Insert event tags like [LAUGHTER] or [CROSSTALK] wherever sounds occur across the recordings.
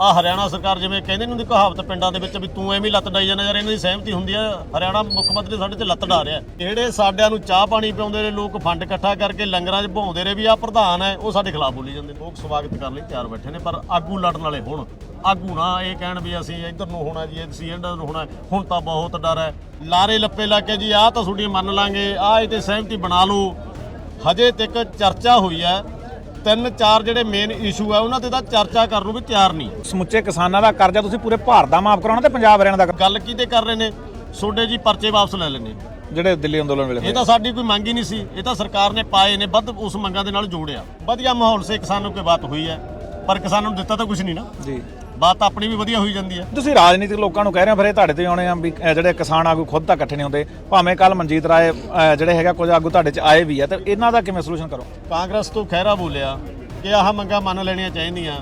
ਆ ਹਰਿਆਣਾ ਸਰਕਾਰ ਜਿਵੇਂ ਕਹਿੰਦੇ ਨੇ ਉਹਦੀ ਕਹਾਵਤ ਪਿੰਡਾਂ ਦੇ ਵਿੱਚ ਵੀ ਤੂੰ ਐਵੇਂ ਲੱਤ ਡਾਈ ਜਾਂਦਾ ਯਾਰ, ਇਹਨਾਂ ਦੀ ਸਹਿਮਤੀ ਹੁੰਦੀ ਆ। ਹਰਿਆਣਾ ਮੁੱਖ ਮੰਤਰੀ ਸਾਡੇ ਤੇ ਲੱਤ ਡਾ ਰਿਹਾ। ਜਿਹੜੇ ਸਾਡਿਆਂ ਨੂੰ ਚਾਹ ਪਾਣੀ ਪਿਆਉਂਦੇ ਨੇ ਲੋਕ ਫੰਡ ਇਕੱਠਾ ਕਰਕੇ ਲੰਗਰਾਂ 'ਚ ਭਵਾਉਂਦੇ ਨੇ ਵੀ ਆ ਪ੍ਰਧਾਨ ਹੈ, ਉਹ ਸਾਡੇ ਖਿਲਾਫ ਬੋਲੀ ਜਾਂਦੇ ਨੇ। ਲੋਕ ਸਵਾਗਤ ਕਰਨ ਲਈ ਤਿਆਰ ਬੈਠੇ ਨੇ, ਪਰ ਆਗੂ ਲੜਨ ਵਾਲੇ ਹੋਣ। ਆਗੂ ਨਾ ਇਹ ਕਹਿਣ ਵੀ ਅਸੀਂ ਇੱਧਰ ਨੂੰ ਹੋਣਾ ਜੀ ਅਸੀਂ ਇੱਧਰ ਨੂੰ ਹੋਣਾ, ਹੁਣ ਤਾਂ ਬਹੁਤ ਡਰ ਹੈ। ਲਾਰੇ ਲੱਪੇ ਲਾ ਕੇ ਜੀ, ਆਹ ਤਾਂ ਤੁਹਾਡੀ ਮੰਨ ਲਾਂਗੇ, ਆਹ ਇਹ ਤੇ ਸਹਿਮਤੀ ਬਣਾ ਲਓ। ਹਜੇ ਤੱਕ ਚਰਚਾ ਹੋਈ ਹੈ। ਤਿੰਨ ਚਾਰ ਜਿਹੜੇ ਮੇਨ ਇਸ਼ੂ ਹੈ ਉਹਨਾਂ ਤੇ ਤਾਂ ਚਰਚਾ ਕਰਨ ਨੂੰ ਵੀ ਤਿਆਰ ਨਹੀਂ। ਸਮੁੱਚੇ ਕਿਸਾਨਾਂ ਦਾ ਕਰਜ਼ਾ ਤੁਸੀਂ ਪੂਰੇ ਭਾਰਤ ਦਾ ਮਾਫ ਕਰਾਉਣਾ ਤੇ ਪੰਜਾਬ ਹਰਿਆਣਾ ਦਾ ਗੱਲ ਕਿਤੇ ਕਰ ਰਹੇ ਨੇ? ਸੋਡੇ ਜੀ ਪਰਚੇ ਵਾਪਸ ਲੈ ਲੈਣੇ ਜਿਹੜੇ ਦਿੱਲੀ ਅੰਦੋਲਨ ਵੇਲੇ ਇਹ ਤਾਂ ਸਾਡੀ ਕੋਈ ਮੰਗ ਹੀ ਨਹੀਂ ਸੀ। ਇਹ ਤਾਂ ਸਰਕਾਰ ਨੇ ਪਾਏ ਨੇ ਵੱਧ ਉਸ ਮੰਗਾਂ ਦੇ ਨਾਲ ਜੋੜਿਆ। ਵਧੀਆ ਮਾਹੌਲ ਸੇ ਕਿਸਾਨਾਂ ਕੋਈ ਬਾਤ ਹੋਈ ਹੈ ਪਰ ਕਿਸਾਨਾਂ ਨੂੰ ਦਿੱਤਾ ਤਾਂ ਕੁਝ ਨਹੀਂ ਨਾ। ਜੀ। ਬਾਤ ਆਪਣੀ ਵੀ ਵਧੀਆ ਹੋਈ ਜਾਂਦੀ ਹੈ। ਤੁਸੀਂ ਰਾਜਨੀਤਿਕ ਲੋਕਾਂ ਨੂੰ ਕਹਿ ਰਹੇ ਹੋ ਫਿਰ ਇਹ ਤੁਹਾਡੇ ਤੇ ਆਉਣੇ ਆ ਵੀ ਅਹ ਜਿਹੜੇ ਕਿਸਾਨ ਆਗੂ ਖੁਦ ਤਾਂ ਇਕੱਠੇ ਨਹੀਂ ਹੁੰਦੇ। ਭਾਵੇਂ ਕੱਲ ਮਨਜੀਤ ਰਾਏ ਅਹ ਜਿਹੜੇ ਹੈਗਾ ਕੁਝ ਆਗੂ ਤੁਹਾਡੇ ਚ ਆਏ ਵੀ ਆ ਤੇ ਇਹਨਾਂ ਦਾ ਕਿਵੇਂ ਸੋਲੂਸ਼ਨ ਕਰੋ? ਕਾਂਗਰਸ ਤੋਂ ਖਹਿਰਾ ਬੋਲਿਆ ਕਿ ਆਹ ਮੰਗਾਂ ਮੰਨ ਲੈਣੀਆਂ ਚਾਹੀਦੀਆਂ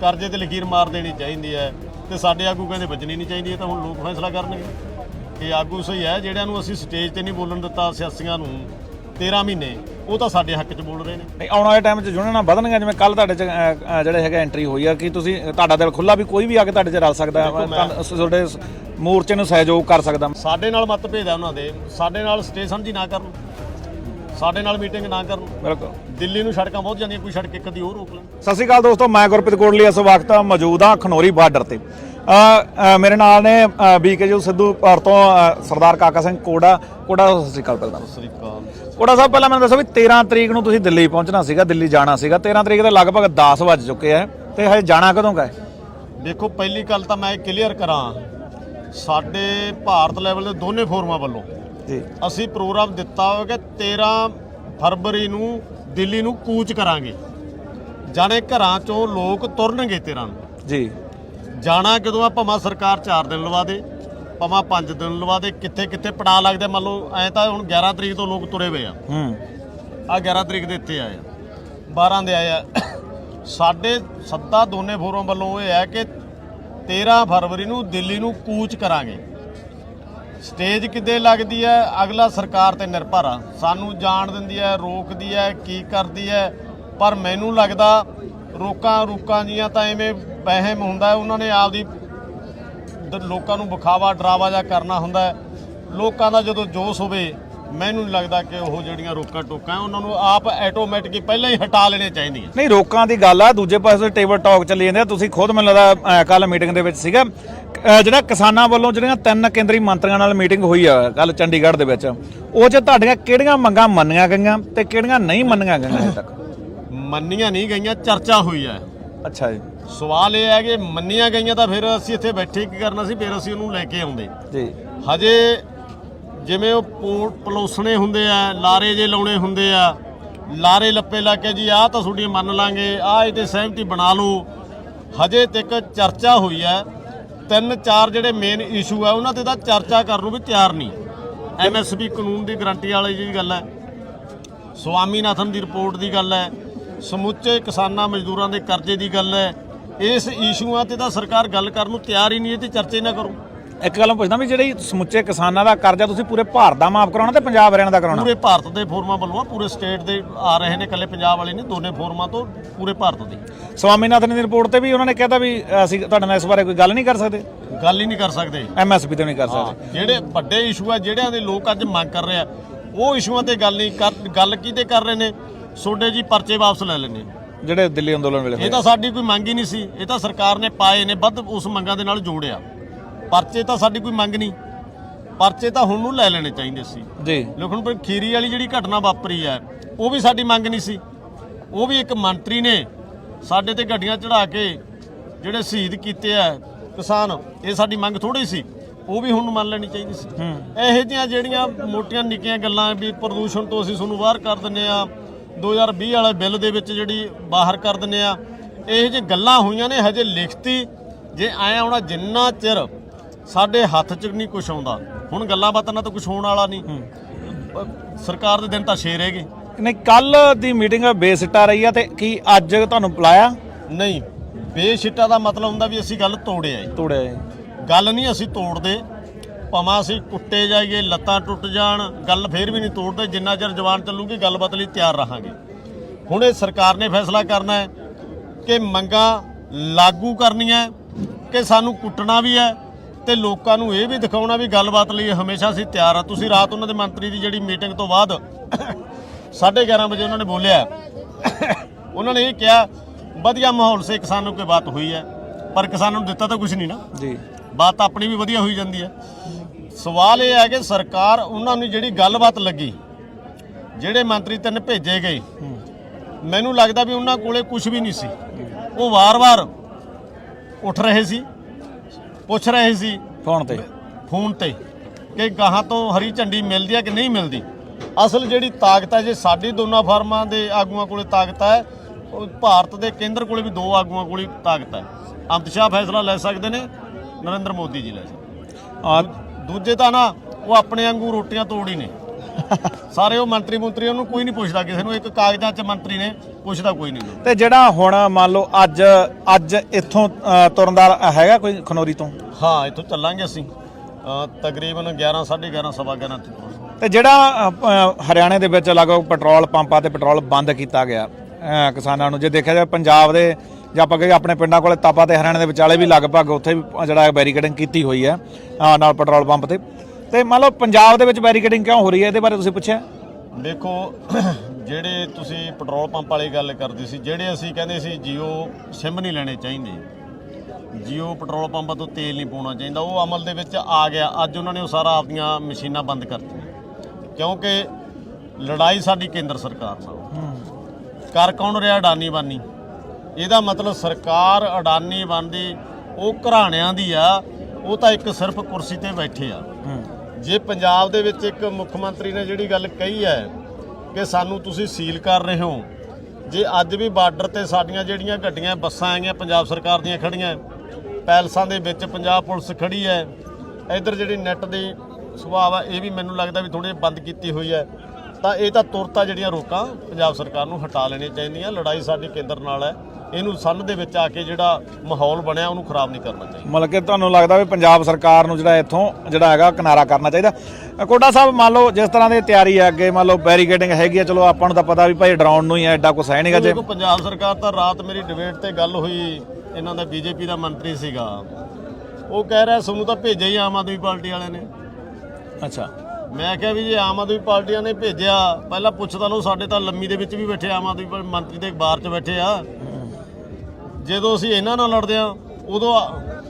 ਕਰਜ਼ੇ ਤੇ ਲਕੀਰ ਮਾਰ ਦੇਣੀ ਚਾਹੀਦੀ ਹੈ ਤੇ ਸਾਡੇ ਆਗੂ ਕਹਿੰਦੇ ਵੱਜਣੀ ਨਹੀਂ ਚਾਹੀਦੀ ਇਹ ਤਾਂ ਹੁਣ ਲੋਕ ਫੈਸਲਾ ਕਰਨਗੇ। ਇਹ ਆਗੂ ਸਹੀ ਹੈ ਜਿਹੜਿਆਂ ਨੂੰ ਅਸੀਂ ਸਟੇਜ ਤੇ ਨਹੀਂ ਬੋਲਣ ਦਿੱਤਾ ਸਿਆਸੀਆਂ ਨੂੰ 13 ਮਹੀਨੇ ਉਹ ਤਾਂ ਸਾਡੇ ਹੱਕ 'ਚ ਬੋਲ ਰਹੇ ਨੇ। ਨਹੀਂ ਆਉਣ ਵਾਲੇ ਟਾਈਮ 'ਚ ਜੁੜਨਾ ਵਧਣਗੀਆਂ ਜਿਵੇਂ ਕੱਲ ਤੁਹਾਡੇ ਚ ਅਹ, ਅਹ, ਜਿਹੜੇ ਹੈਗਾ ਐਂਟਰੀ ਹੋਈ ਆ ਕਿ ਤੁਸੀਂ ਤੁਹਾਡਾ ਦਿਲ ਖੁੱਲਾ ਵੀ ਕੋਈ ਵੀ ਆ ਕੇ ਤੁਹਾਡੇ ਚ ਰਲ ਸਕਦਾ ਹੈ, ਤੁਹਾਨੂੰ- ਤੁਹਾਡੇ ਸ- ਮੋਰਚੇ ਨੂੰ ਸਹਿਯੋਗ ਕਰ ਸਕਦਾ। ਸਾਡੇ ਨਾਲ ਮਤਭੇਦ ਹੈ ਉਹਨਾਂ ਦੇ। ਸਾਡੇ ਨਾਲ ਸਟੇਜ ਸਮਝੀ ਨਾ ਕਰਨ। ਸਾਡੇ ਨਾਲ ਮੀਟਿੰਗ ਨਾ ਕਰਨ। ਬਿਲਕੁਲ। ਦਿੱਲੀ ਨੂੰ ਸੜਕਾਂ ਬਹੁਤ ਜਾਂਦੀਆਂ ਕੋਈ ਸੜਕ ਇੱਕ ਦੀ ਹੋਰ ਰੋਕ ਲੈਣ ਸਤਿ ਸ਼੍ਰੀ ਅਕਾਲ ਦੋਸਤੋ ਮੈਂ ਗੁਰਪ੍ਰੀਤ ਕੋਟਲੀ ਇਸ ਵਕਤ ਮੌਜੂਦ ਹਾਂ ਖਨੌਰੀ ਬਾਰਡਰ ਤੇ। ਮੇਰੇ ਨਾਲ ਨੇ ਬੀਕੇਜੂ ਸਿੱਧੂ ਭਰ ਤੋਂ ਸਰਦਾਰ ਕਾਕਾ ਸਿੰਘ ਕੋੜਾ ਕੋੜਾ ਸਤਿ ਸ਼੍ਰੀ ਅਕਾਲ ਪਹਿਲਾਂ। ਸ੍ਰੀ ਅਕਾਲ। ਕੋੜਾ ਸਾਹਿਬ ਪਹਿਲਾਂ ਮੈਨੂੰ ਦੱਸੋ ਵੀ 13 ਤਰੀਕ ਨੂੰ ਤੁਸੀਂ ਦਿੱਲੀ ਪਹੁੰਚਣਾ ਸੀਗਾ ਦਿੱਲੀ ਜਾਣਾ ਸੀਗਾ। 13 ਤਰੀਕ ਦੇ ਲਗਭਗ 10 ਵੱਜ ਚੁੱਕੇ ਆ ਤੇ ਹਜੇ ਜਾਣਾ ਕਦੋਂ ਗਏ ਦੇਖੋ ਪਹਿਲੀ ਗੱਲ ਤਾਂ ਮੈਂ ਕਲੀਅਰ ਕਰਾਂ ਸਾਡੇ ਭਾਰਤ ਲੈਵਲ ਦੇ ਦੋਨੇ ਫੋਰਮਾਂ ਵੱਲੋਂ ਜੀ। ਅਸੀਂ ਪ੍ਰੋਗਰਾਮ ਦਿੱਤਾ ਹੋਇਆ ਕਿ 13 ਫਰਵਰੀ ਨੂੰ ਦਿੱਲੀ ਨੂੰ ਕੂਚ ਕਰਾਂਗੇ। ਜਾਣੇ ਘਰਾਂ ਚੋਂ ਲੋਕ ਤੁਰਨਗੇ 13 ਨੂੰ। ਜੀ। ਜਾਣਾ ਕਦੋਂ ਆ? ਭਾਵੇਂ ਸਰਕਾਰ 4 ਦਿਨ ਲਵਾ ਦੇ ਭਾਵੇਂ 5 ਦਿਨ ਲਵਾ ਦੇ ਕਿੱਥੇ ਕਿੱਥੇ ਪੜਾ ਲੱਗਦੇ ਮੰਨ ਲਓ ਐ ਤਾਂ ਹੁਣ 11 ਤਰੀਕ ਤੋਂ ਲੋਕ ਤੁਰੇ ਹੋਏ ਆ। ਹੂੰ। ਆ 11 ਤਰੀਕ ਦੇ ਇੱਥੇ ਆਏ ਆ। 12 ਦੇ ਆਏ ਆ। ਸਾਡੇ ਸੱਦਾ ਦੋਨੇ ਫੋਰਮ ਵੱਲੋਂ ਇਹ ਹੈ ਕਿ 13 ਫਰਵਰੀ ਨੂੰ ਦਿੱਲੀ ਨੂੰ ਕੂਚ ਕਰਾਂਗੇ। ਸਟੇਜ ਕਿੱਦੇ ਲੱਗਦੀ ਹੈ ਅਗਲਾ ਸਰਕਾਰ ਤੇ ਨਿਰਭਰ ਆ। ਸਾਨੂੰ ਜਾਣ ਦਿੰਦੀ ਹੈ ਰੋਕਦੀ ਹੈ ਕੀ ਕਰਦੀ ਹੈ ਪਰ ਮੈਨੂੰ ਲੱਗਦਾ ਰੋਕਾਂ ਰੁਕਾਂ ਜੀਆਂ ਤਾਂ ਐਵੇਂ ਵਹਿਮ ਹੁੰਦਾ ਉਹਨਾਂ ਨੇ ਆਪਦੀ ਦ- ਲੋਕਾਂ ਨੂੰ ਵਿਖਾਵਾ ਡਰਾਵਾ ਜਾਂ ਕਰਨਾ ਹੁੰਦਾ ਹੈ। ਲੋਕਾਂ ਦਾ ਜਦੋਂ ਜੋਸ਼ ਹੋਵੇ ਮੈਨੂੰ ਨਹੀਂ ਲੱਗਦਾ ਕਿ ਉਹ ਜਿਹੜੀਆਂ ਰੋਕਾਂ ਟੋਕਾਂ ਹੈ, ਉਹਨਾਂ ਨੂੰ ਆਪ ਆਟੋਮੈਟਿਕ ਹੀ ਪਹਿਲਾਂ ਹੀ ਹਟਾ ਲੈਣੇ ਚਾਹੀਦੀਆਂ। ਨਹੀਂ ਰੋਕਾਂ ਦੀ ਗੱਲ ਆ ਦੂਜੇ ਪਾਸੇ ਟੇਬਲ ਟਾਕ ਚੱਲੀ ਜਾਂਦੇ ਆ। ਤੁਸੀਂ ਖੁਦ ਮੈਨੂੰ ਲੱਗਦਾ ਕੱਲ ਮੀਟਿੰਗ ਦੇ ਵਿੱਚ ਸੀਗਾ। ਅ, ਜਿਹੜਾ ਕਿਸਾਨਾਂ ਵੱਲੋਂ ਜਿਹੜੀਆਂ ਤਿੰਨ ਕੇਂਦਰੀ ਮੰਤਰੀਆਂ ਨਾਲ ਮੀਟਿੰਗ ਹੋਈ ਆ ਕੱਲ ਚੰਡੀਗੜ੍ਹ ਦੇ ਵਿੱਚ ਉਹ 'ਚ ਤੁਹਾਡੀਆਂ ਕਿਹੜੀਆਂ ਮੰਗਾਂ ਮੰਨੀਆਂ ਗਈਆਂ ਤੇ ਕਿਹੜੀਆਂ ਨਹੀਂ ਮੰਨੀਆਂ ਗਈਆਂ ਹਜੇ ਤੱਕ? ਮੰਨੀਆਂ ਨਹੀਂ ਗਈਆਂ ਚਰਚਾ ਹੋਈ ਹੈ। ਅੱਛਾ ਜੀ। ਸਵਾਲ ਇਹ ਹੈ ਕਿ ਮੰਨੀਆਂ ਗਈਆਂ ਤਾਂ ਫਿਰ ਅਸੀਂ ਇੱਥੇ ਬੈਠੇ ਕੀ ਕਰਨਾ ਸੀ ਫਿਰ ਅਸੀਂ ਉਹਨੂੰ ਲੈ ਕੇ ਆਉਂਦੇ। ਜੀ। ਹਜੇ ਜਿਵੇਂ ਉਹ ਪਲੋਸਣੇ ਹੁੰਦੇ ਆ ਲਾਰੇ ਜੇ ਲਾਉਣੇ ਹੁੰਦੇ ਆ ਲਾਰੇ ਲੱਪੇ ਲਾ ਕੇ ਜੀ ਆਹ ਤਾਂ ਤੁਹਾਡੀ ਮੰਨ ਲਾਂਗੇ ਆਹ ਇਹ ਤੇ ਸਹਿਮਤੀ ਬਣਾ ਲਓ। ਹਜੇ ਤੱਕ ਚਰਚਾ ਹੋਈ ਹੈ ਤਿੰਨ ਚਾਰ ਜਿਹੜੇ ਮੇਨ ਇਸ਼ੂ ਆ ਉਹਨਾਂ ਤੇ ਤਾਂ ਚਰਚਾ ਕਰਨ ਨੂੰ ਵੀ ਤਿਆਰ ਨਹੀਂ। ਐਮਐਸਪੀ ਕਾਨੂੰਨ ਦੀ ਗਾਰੰਟੀ ਵਾਲੀ ਜਿਹੜੀ ਗੱਲ ਹੈ ਸਵਾਮੀਨਾਥਨ ਦੀ ਰਿਪੋਰਟ ਦੀ ਗੱਲ ਹੈ ਸਮੁੱਚੇ ਕਿਸਾਨਾਂ ਮਜ਼ਦੂਰਾਂ ਦੇ ਕਰਜ਼ੇ ਦੀ ਗੱਲ ਹੈ। ਇਸ ਇਸ਼ੂਆਂ ਤੇ ਤਾਂ ਸਰਕਾਰ ਗੱਲ ਕਰਨ ਨੂੰ ਤਿਆਰ ਹੀ ਨਹੀਂ ਇਹ ਤੇ ਚਰਚੇ ਨਾ ਕਰੋ। ਇੱਕ ਗੱਲ ਮੈਂ ਪੁੱਛਦਾ ਵੀ ਜਿਹੜੀ ਸਮੁੱਚੇ ਕਿਸਾਨਾਂ ਦਾ ਕਰਜ਼ਾ ਤੁਸੀਂ ਪੂਰੇ ਭਾਰਤ ਦਾ ਮਾਫ ਕਰਾਉਣਾ ਤੇ ਪੰਜਾਬ ਹਰਿਆਣਾ ਦਾ ਕਰਾਉਣਾ? ਪੂਰੇ ਭਾਰਤ ਦੇ ਫੋਰਮਾਂ ਵੱਲੋਂ ਆ, ਪੂਰੇ ਸਟੇਟ ਦੇ ਆ ਰਹੇ ਨੇ ਇਕੱਲੇ ਪੰਜਾਬ ਵਾਲੇ ਨੇ ਦੋਨੇ ਫੋਰਮਾਂ ਤੋਂ ਪੂਰੇ ਭਾਰਤ ਦੇ। ਸਵਾਮੀਨਾਥਨ ਦੀ ਰਿਪੋਰਟ ਤੇ ਵੀ ਉਹਨਾਂ ਨੇ ਕਹਿਤਾ ਵੀ ਅਸੀਂ ਤੁਹਾਡੇ ਨਾਲ ਇਸ ਬਾਰੇ ਕੋਈ ਗੱਲ ਨਹੀਂ ਕਰ ਸਕਦੇ। ਗੱਲ ਹੀ ਨਹੀਂ ਕਰ ਸਕਦੇ। ਐਮਐਸਪੀ ਤੇ ਨਹੀਂ ਕਰ ਸਕਦੇ। ਜਿਹੜੇ ਵੱਡੇ ਇਸ਼ੂ ਆ ਜਿਹੜਿਆਂ ਦੇ ਲੋਕ ਅੱਜ ਮੰਗ ਕਰ ਰਹੇ ਆ ਉਹ ਇਸ਼ੂਆਂ ਤੇ ਗੱਲ ਨਹੀਂ ਕਰ ਗੱਲ ਕਿਤੇ ਕਰ ਰਹੇ ਨੇ? ਸੋਡੇ ਜੀ ਪਰਚੇ ਵਾਪਸ ਲੈ ਲੈਣੇ ਜਿਹੜੇ ਦਿੱਲੀ ਅੰਦੋਲਨ ਵੇਲੇ ਇਹ ਤਾਂ ਸਾਡੀ ਕੋਈ ਮੰਗ ਹੀ ਨਹੀਂ ਸੀ। ਇਹ ਤਾਂ ਸਰਕਾਰ ਨੇ ਪਾਏ ਨੇ ਵੱਧ ਉਸ ਮੰਗਾਂ ਦੇ ਨਾਲ ਜੋੜਿਆ। ਪਰਚੇ ਤਾਂ ਸਾਡੀ ਕੋਈ ਮੰਗ ਨਹੀਂ। ਪਰਚੇ ਤਾਂ ਹੁਣ ਨੂੰ ਲੈ ਲੈਣੇ ਚਾਹੀਦੇ ਸੀ। ਜੀ। ਲੇਕਿਨ ਪਰ ਖੀਰੀ ਵਾਲੀ ਜਿਹੜੀ ਘਟਨਾ ਵਾਪਰੀ ਹੈ ਉਹ ਵੀ ਸਾਡੀ ਮੰਗ ਨਹੀਂ ਸੀ। ਉਹ ਵੀ ਇੱਕ ਮੰਤਰੀ ਨੇ ਸਾਡੇ ਤੇ ਗੱਡੀਆਂ ਚੜਾ ਕੇ ਜਿਹੜੇ ਸ਼ਹੀਦ ਕੀਤੇ ਆ ਕਿਸਾਨ ਇਹ ਸਾਡੀ ਮੰਗ ਥੋੜੀ ਸੀ। ਉਹ ਵੀ ਹੁਣ ਨੂੰ ਮੰਨ ਲੈਣੀ ਚਾਹੀਦੀ ਸੀ। ਇਹੋ ਜਿਹੀਆਂ ਜਿਹੜੀਆਂ ਮੋਟੀਆਂ ਨਿੱਕੀਆਂ ਗੱਲਾਂ ਵੀ ਪ੍ਰਦੂਸ਼ਣ ਤੋਂ ਅਸੀਂ ਤੁਹਾਨੂੰ ਬਾਹਰ ਕਰ ਦਿੰਨੇ ਆ 2020 ਵਾਲੇ ਬਿੱਲ ਦੇ ਵਿੱਚ ਜਿਹੜੀ ਬਾਹਰ ਕਰ ਦਿੰਨੇ ਆ। ਇਹੋ ਜਿਹੀ ਗੱਲਾਂ ਹੋਈਆਂ ਨੇ ਹਜੇ ਲਿਖਤੀ ਜੇ ਆਇਆ ਆਉਣਾ ਜਿੰਨਾ ਚਿਰ ਸਾਡੇ ਹੱਥ 'ਚ ਨਹੀਂ ਕੁਝ ਆਉਂਦਾ। ਹੁਣ ਗੱਲਾਂ ਬਾਤਾਂ ਨਾਲ ਤਾਂ ਕੁਝ ਹੋਣ ਵਾਲਾ ਨਹੀਂ। ਸਰਕਾਰ ਦੇ ਦਿਨ ਤਾਂ ਛੇ ਰਹਿ ਗਏ। ਨਹੀਂ ਕੱਲ ਦੀ ਮੀਟਿੰਗ ਬੇਸਿੱਟਾ ਰਹੀ ਆ ਤੇ ਕੀ ਅੱਜ ਤੁਹਾਨੂੰ ਬੁਲਾਇਆ? ਨਹੀਂ ਬੇਸ਼ਿੱਟਾ ਦਾ ਮਤਲਬ ਹੁੰਦਾ ਵੀ ਅਸੀਂ ਗੱਲ ਤੋੜਿਆ ਜੀ ਤੋੜਿਆ ਜੀ। ਗੱਲ ਨਹੀਂ ਅਸੀਂ ਤੋੜਦੇ। ਭਾਵੇਂ ਅਸੀਂ ਕੁੱਟੇ ਜਾਈਏ ਲੱਤਾਂ ਟੁੱਟ ਜਾਣ ਗੱਲ ਫੇਰ ਵੀ ਨਹੀਂ ਤੋੜਦੇ ਜਿੰਨਾ ਚਿਰ ਜਵਾਨ ਚੱਲੂਗੀ ਗੱਲਬਾਤ ਲਈ ਤਿਆਰ ਰਹਾਂਗੇ। ਹੁਣ ਇਹ ਸਰਕਾਰ ਨੇ ਫੈਸਲਾ ਕਰਨਾ ਹੈ ਕਿ ਮੰਗਾਂ ਲਾਗੂ ਕਰਨੀ ਹੈ ਕਿ ਸਾਨੂੰ ਕੁੱਟਣਾ ਵੀ ਹੈ ਤੇ ਲੋਕਾਂ ਨੂੰ ਇਹ ਵੀ ਦਿਖਾਉਣਾ ਵੀ ਗੱਲਬਾਤ ਲਈ ਹਮੇਸ਼ਾ ਅਸੀਂ ਤਿਆਰ ਆ ਤੁਸੀਂ ਰਾਤ ਉਹਨਾਂ ਦੇ ਮੰਤਰੀ ਦੀ ਜਿਹੜੀ ਮੀਟਿੰਗ ਤੋਂ ਬਾਅਦ 11:30 ਵਜੇ ਉਹਨਾਂ ਨੇ ਬੋਲਿਆ ਉਹਨਾਂ ਨੇ ਇਹ ਕਿਹਾ ਵਧੀਆ ਮਾਹੌਲ ਸੇ ਕਿਸਾਨੋਂ ਕੇ ਬਾਤ ਹੋਈ ਹੈ ਪਰ ਕਿਸਾਨਾਂ ਨੂੰ ਦਿੱਤਾ ਤਾਂ ਕੁਝ ਨਹੀਂ ਨਾ। ਜੀ। ਬਾਤ ਆਪਣੀ ਵੀ ਵਧੀਆ ਹੋਈ ਜਾਂਦੀ ਹੈ। ਸਵਾਲ ਇਹ ਹੈ ਕਿ ਸਰਕਾਰ ਉਹਨਾਂ ਨੂੰ ਜਿਹੜੀ ਗੱਲਬਾਤ ਲੱਗੀ ਜਿਹੜੇ ਮੰਤਰੀ ਤਿੰਨ ਭੇਜੇ ਗਏ ਮੈਨੂੰ ਲੱਗਦਾ ਵੀ ਉਹਨਾਂ ਕੋਲੇ ਕੁਝ ਵੀ ਨਹੀਂ ਸੀ। ਉਹ ਵਾਰ-ਵਾਰ ਉੱਠ ਰਹੇ ਸੀ ਪੁੱਛ ਰਹੇ ਸੀ ਫੋਨ ਤੇ। ਫੋਨ ਤੇ ਕਿ ਗਾਹਾਂ ਤੋਂ ਹਰੀ ਝੰਡੀ ਮਿਲਦੀ ਹੈ ਕਿ ਨਹੀਂ ਮਿਲਦੀ। ਅਸਲ ਜਿਹੜੀ ਤਾਕਤ ਹੈ ਜੇ ਸਾਡੀ ਦੋਨਾਂ ਫਰਮਾਂ ਦੇ ਆਗੂਆਂ ਕੋਲੇ ਤਾਕਤ ਹੈ ਉਹ ਭਾਰਤ ਦੇ ਕੇਂਦਰ ਕੋਲੇ ਵੀ ਦੋ ਆਗੂਆਂ ਕੋਲੇ ਤਾਕਤ ਹੈ। ਅਮਿਤ ਸ਼ਾਹ ਫੈਸਲਾ ਲੈ ਸਕਦੇ ਨੇ ਨਰਿੰਦਰ ਮੋਦੀ ਜੀ ਲੈ ਸਕਦੇ ਆ ਦੂਜੇ ਤਾਂ ਨਾ ਉਹ ਆਪਣੇ ਵਾਂਗੂ ਰੋਟੀਆਂ ਤੋੜ ਹੀ ਨੇ। ਸਾਰੇ ਉਹ ਮੰਤਰੀ ਮੰਤਰੀ ਉਹਨੂੰ ਕੋਈ ਨਹੀਂ ਪੁੱਛਦਾ ਕਿਸੇ ਨੂੰ ਇੱਕ ਕਾਗਜ਼ਾਂ 'ਚ ਮੰਤਰੀ ਨੇ ਪੁੱਛਦਾ ਕੋਈ ਨਹੀਂ। ਤੇ ਜਿਹੜਾ ਹੁਣ ਮੰਨ ਲਓ ਅੱਜ ਅੱਜ ਇੱਥੋਂ ਤੁਰਨ ਦਾ ਹੈਗਾ ਕੋਈ ਖਨੋਰੀ ਤੋਂ? ਹਾਂ ਇੱਥੋਂ ਚੱਲਾਂਗੇ ਅਸੀਂ। ਤਕਰੀਬਨ 11 11:30 ਸਵਾ 11 ਤੇ ਜਿਹੜਾ ਹਰਿਆਣੇ ਦੇ ਵਿੱਚ ਲਗਭਗ ਪੈਟਰੋਲ ਪੰਪਾਂ ਤੇ ਪੈਟਰੋਲ ਬੰਦ ਕੀਤਾ ਗਿਆ ਕਿਸਾਨਾਂ ਨੂੰ। ਜੇ ਦੇਖਿਆ ਜਾਵੇ ਪੰਜਾਬ ਦੇ ਜਾਂ ਆਪਾਂ ਕਹੀਏ ਆਪਣੇ ਪਿੰਡਾਂ ਕੋਲੇ ਤਾਪਾ ਤੇ ਹਰਿਆਣੇ ਦੇ ਵਿਚਾਲੇ ਵੀ ਲਗਭਗ ਉੱਥੇ ਵੀ ਜਿਹੜਾ ਬੈਰੀਕੇਡਿੰਗ ਕੀਤੀ ਹੋਈ ਹੈ ਨਾਲ ਪੈਟਰੋਲ ਪੰਪ ਤੇ। ਤੇ ਮੰਨ ਲਓ ਪੰਜਾਬ ਦੇ ਵਿੱਚ ਬੈਰੀਕੇਡਿੰਗ ਕਿਉਂ ਹੋ ਰਹੀ ਹੈ? ਇਹਦੇ ਬਾਰੇ ਤੁਸੀਂ ਪੁੱਛਿਆ? ਦੇਖੋ [CLEARS THROAT] ਜਿਹੜੇ ਤੁਸੀਂ ਪੈਟਰੋਲ ਪੰਪ ਵਾਲੀ ਗੱਲ ਕਰਦੇ ਸੀ ਜਿਹੜੇ ਅਸੀਂ ਕਹਿੰਦੇ ਸੀ ਜੀਓ ਸਿਮ ਨਹੀਂ ਲੈਣੇ ਚਾਹੀਦੇ। ਜੀਓ ਪੈਟਰੋਲ ਪੰਪਾਂ ਤੋਂ ਤੇਲ ਨਹੀਂ ਪਾਉਣਾ ਚਾਹੀਦਾ। ਉਹ ਅਮਲ ਦੇ ਵਿੱਚ ਆ ਗਿਆ। ਅੱਜ ਉਹਨਾਂ ਨੇ ਉਹ ਸਾਰਾ ਆਪਣੀਆਂ ਮਸ਼ੀਨਾਂ ਬੰਦ ਕਰਤੀਆਂ। ਕਿਉਂਕਿ ਲੜਾਈ ਸਾਡੀ ਕੇਂਦਰ ਸਰਕਾਰ ਨਾਲ। ਕਰ ਕੌਣ ਰਿਹਾ ਅਡਾਨੀ ਬਾਨੀ? ਇਹਦਾ ਮਤਲਬ ਸਰਕਾਰ ਅਡਾਨੀ ਬਣਦੀ ਉਹ ਘਰਾਣਿਆਂ ਦੀ ਆ ਉਹ ਤਾਂ ਇੱਕ ਸਿਰਫ ਕੁਰਸੀ ਤੇ ਬੈਠੇ ਆ। ਜੇ ਪੰਜਾਬ ਦੇ ਵਿੱਚ ਇੱਕ ਮੁੱਖ ਮੰਤਰੀ ਨੇ ਜਿਹੜੀ ਗੱਲ ਕਹੀ ਹੈ ਕਿ ਸਾਨੂੰ ਤੁਸੀਂ ਸੀਲ ਕਰ ਰਹੇ ਹੋ ਜੇ ਅੱਜ ਵੀ ਬਾਰਡਰ ਤੇ ਸਾਡੀਆਂ ਜਿਹੜੀਆਂ ਗੱਡੀਆਂ ਬੱਸਾਂ ਆਈਆਂ ਪੰਜਾਬ ਸਰਕਾਰ ਦੀਆਂ ਖੜੀਆਂ ਪੈਲਸਾਂ ਦੇ ਵਿੱਚ ਪੰਜਾਬ ਪੁਲਿਸ ਖੜੀ ਹੈ ਇਧਰ ਜਿਹੜੀ ਨੈਟ ਦੀ ਸੁਭਾਅ ਆ ਇਹ ਵੀ ਮੈਨੂੰ ਲੱਗਦਾ ਵੀ ਥੋੜੀ ਬੰਦ ਕੀਤੀ ਹੋਈ ਹੈ ਤਾਂ ਇਹ ਤਾਂ ਤੁਰਤਾ ਜਿਹੜੀਆਂ ਰੋਕਾਂ ਪੰਜਾਬ ਸਰਕਾਰ ਨੂੰ ਹਟਾ ਲੈਣੀਆਂ ਚਾਹੀਦੀਆਂ ਲੜਾਈ ਸਾਡੀ ਕੇਂਦਰ ਨਾਲ ਹੈ। ਇਹਨੂੰ ਸੰਨ ਦੇ ਵਿੱਚ ਆ ਕੇ ਜਿਹੜਾ ਮਾਹੌਲ ਬਣਿਆ ਉਹਨੂੰ ਖਰਾਬ ਨਹੀਂ ਕਰਨਾ ਚਾਹੀਦਾ। ਮਤਲਬ ਕਿ ਤੁਹਾਨੂੰ ਲੱਗਦਾ ਵੀ ਪੰਜਾਬ ਸਰਕਾਰ ਨੂੰ ਜਿਹੜਾ ਇੱਥੋਂ ਜਿਹੜਾ ਹੈਗਾ ਕਿਨਾਰਾ ਕਰਨਾ ਚਾਹੀਦਾ। ਕੋਟਾ ਸਾਹਿਬ ਮੰਨ ਲਓ ਜਿਸ ਤਰ੍ਹਾਂ ਦੀ ਤਿਆਰੀ ਹੈ ਅੱਗੇ ਮੰਨ ਲਓ ਬੈਰੀਕੇਡਿੰਗ ਹੈਗੀ ਹੈ ਚਲੋ ਆਪਾਂ ਨੂੰ ਤਾਂ ਪਤਾ ਵੀ ਭਾਈ ਡਰਾਉਣ ਨੂੰ ਹੀ ਹੈ ਐਡਾ ਕੁਛ ਹੈ ਨਹੀਂਗਾ ਜੇ। ਦੇਖੋ ਪੰਜਾਬ ਸਰਕਾਰ ਤਾਂ ਰਾਤ ਮੇਰੀ ਡਿਬੇਟ ਤੇ ਗੱਲ ਹੋਈ ਇਹਨਾਂ ਦਾ ਬੀਜੇਪੀ ਦਾ ਮੰਤਰੀ ਸੀਗਾ। ਉਹ ਕਹਿ ਰਿਹਾ ਸਾਨੂੰ ਤਾਂ ਭੇਜਿਆ ਹੀ ਆਮ ਆਦਮੀ ਪਾਰਟੀ ਵਾਲਿਆਂ ਨੇ। ਅੱਛਾ। ਮੈਂ ਕਿਹਾ ਵੀ ਜੇ ਆਮ ਆਦਮੀ ਪਾਰਟੀਆਂ ਨੇ ਭੇਜਿਆ ਪਹਿਲਾਂ ਪੁੱਛਦਾ ਲਓ ਸਾਡੇ ਤਾਂ ਲੰਮੀ ਦੇ ਵਿੱਚ ਵੀ ਬੈਠੇ ਆਮ ਆਦਮੀ ਮੰਤਰੀ ਦੇ ਬਾਹਰ 'ਚ ਬੈਠੇ ਆ। ਜਦੋਂ ਅਸੀਂ ਇਹਨਾਂ ਨਾਲ ਲੜਦੇ ਆ ਉਦੋਂ